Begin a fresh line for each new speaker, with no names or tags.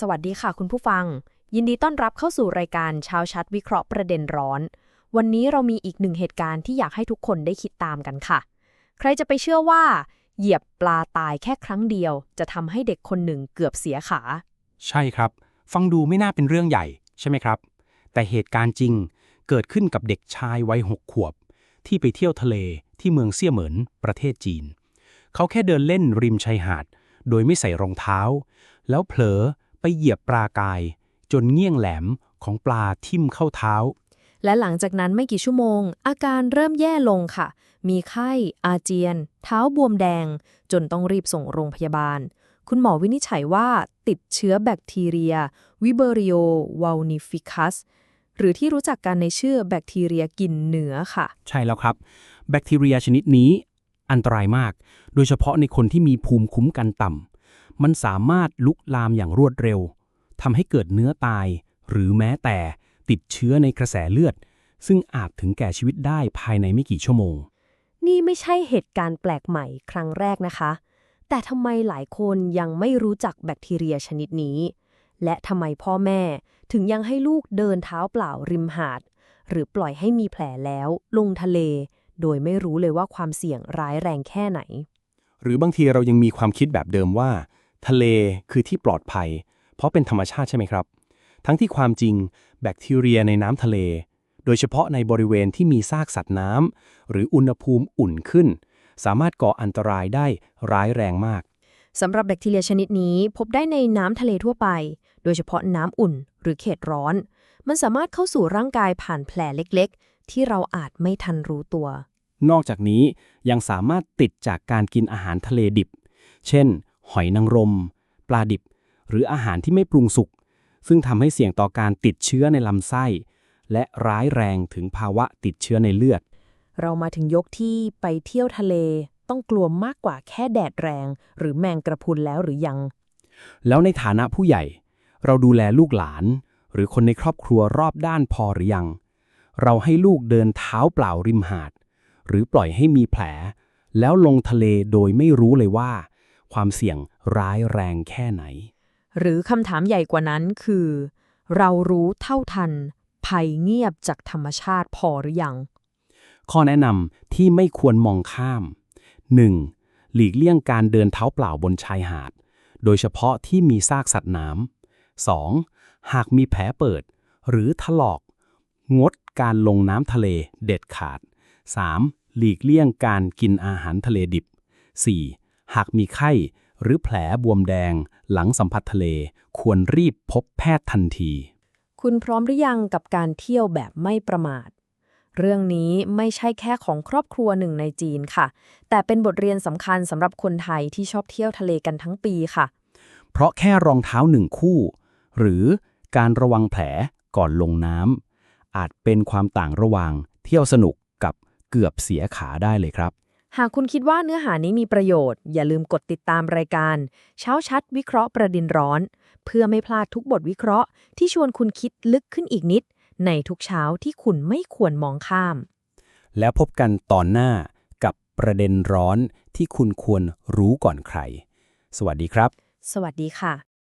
สวัสดีค่ะคุณผู้ฟัง ยินดีต้อนรับเข้าสู่รายการเช้าชัดวิเคราะห์ประเด็นร้อน วันนี้เรามีอีกหนึ่งเหตุการณ์ที่อยากให้ทุกคนได้คิดตามกันค่ะ ใครจะไปเชื่อว่า เหยียบปลาตายแค่ครั้งเดียว จะทำให้เด็กคนหนึ่งเกือบเสียขา
ใช่ครับ ฟังดูไม่น่าเป็นเรื่องใหญ่ใช่ไหมครับ แต่เหตุการณ์จริงเกิดขึ้นกับเด็กชายวัยหกขวบ ที่ไปเที่ยวทะเลที่เมืองเซี่ยเหมินประเทศจีน เขาแค่เดินเล่นริมชายหาด โดยไม่ใส่รองเท้า แล้วเผลอ ไปเหยียบปลากาย จนเงี้ยงแหลมของปลาทิ่มเข้าเท้า
และหลังจากนั้นไม่กี่ชั่วโมง อาการเริ่มแย่ลงค่ะ มีไข้ อาเจียน เท้าบวมแดง จนต้องรีบส่งโรงพยาบาล คุณหมอวินิจฉัยว่าติดเชื้อแบคทีเรีย วิเบริโอว l ลนิฟิคัสหรือที่รู้จักกันในชื่อแบคทีเรียกินเนื้อค่ะ
ใช่แล้วครับ แบคทีเรียชนิดนี้อันตรายมาก โดยเฉพาะในคนที่มีภูมิคุ้มกันต่ำ มันสามารถลุกลามอย่างรวดเร็วทำให้เกิดเนื้อตาย หรือแม้แต่ติดเชื้อในกระแสเลือด ซึ่งอาจถึงแก่ชีวิตได้ภายในไม่กี่ชั่วโมง
นี่ไม่ใช่เหตุการณ์แปลกใหม่ครั้งแรกนะคะ แต่ทำไมหลายคนยังไม่รู้จักแบคทีเรียชนิดนี้ และทำไมพ่อแม่ถึงยังให้ลูกเดินเท้าเปล่าริมหาด หรือปล่อยให้มีแผลแล้ว ลงทะเล โดยไม่รู้เลยว่าความเสี่ยงร้ายแรงแค่ไหน
หรือบางทีเรายังมีความคิดแบบเดิมว่า ทะเลคือที่ปลอดภัย เพราะเป็นธรรมชาติใช่ไหมครับ ทั้งที่ความจริงแบคทีเรียในน้ำทะเล โดยเฉพาะในบริเวณที่มีซากสัตว์น้ำหรืออุณหภูมิอุ่นขึ้น สามารถก่ออันตรายได้ร้ายแรงมาก
สำหรับแบคทีเรียชนิดนี้พบได้ในน้ำทะเลทั่วไป โดยเฉพาะน้ำอุ่นหรือเขตร้อน มันสามารถเข้าสู่ร่างกายผ่านแผลเล็กๆ ที่เราอาจไม่ทันรู้ตัว
นอกจากนี้ยังสามารถติดจากการกินอาหารทะเลดิบ เช่น หอยนางรม ปลาดิบ หรืออาหารที่ไม่ปรุงสุก ซึ่งทำให้เสี่ยงต่อการติดเชื้อในลำไส้ และร้ายแรงถึงภาวะติดเชื้อในเลือด
เรามาถึงยกที่ไปเที่ยวทะเล ต้องกลัวมากกว่าแค่แดดแรง หรือแมงกระพรุนแล้วหรือยัง
แล้วในฐานะผู้ใหญ่ เราดูแลลูกหลาน หรือคนในครอบครัวรอบด้านพอหรือยัง เราให้ลูกเดินเท้าเปล่าริมหาด หรือปล่อยให้มีแผล แล้วลงทะเลโดยไม่รู้เลยว่า ความเสี่ยงร้ายแรงแค่ไหน
หรือคำถามใหญ่กว่านั้นคือ เรารู้เท่าทัน ภัยเงียบจากธรรมชาติพอหรือยัง
ข้อแนะนำที่ไม่ควรมองข้าม 1. หลีกเลี่ยงการเดินเท้าเปล่าบนชายหาด โดยเฉพาะที่มีซากสัตว์น้ำ 2. หากมีแผลเปิด หรือถลอก งดการลงน้ำทะเลเด็ดขาด 3. หลีกเลี่ยงการกินอาหารทะเลดิบ 4. หากมีไข้ หรือแผลบวมแดง หลังสัมผัสทะเล ควรรีบพบแพทย์ทันที
คุณพร้อมหรือยังกับการเที่ยวแบบไม่ประมาท เรื่องนี้ไม่ใช่แค่ของครอบครัวหนึ่งในจีนค่ะ แต่เป็นบทเรียนสำคัญสำหรับคนไทยที่ชอบเที่ยวทะเลกันทั้งปีค่ะ
เพราะแค่รองเท้าหนึ่งคู่ หรือการระวังแผลก่อนลงน้ำอาจเป็นความต่างระหว่างเที่ยวสนุกกับเกือบเสียขาได้เลยครับ
หากคุณคิดว่าเนื้อหานี้มีประโยชน์ อย่าลืมกดติดตามรายการ เช้าชัดวิเคราะห์ประเด็นร้อน เพื่อไม่พลาดทุกบทวิเคราะห์ที่ชวนคุณคิดลึกขึ้นอีกนิด ในทุกเช้าที่คุณไม่ควรมองข้าม
แล้วพบกันตอนหน้ากับประเด็นร้อนที่คุณควรรู้ก่อนใคร สวัสดีครับ
สวัสดีค่ะ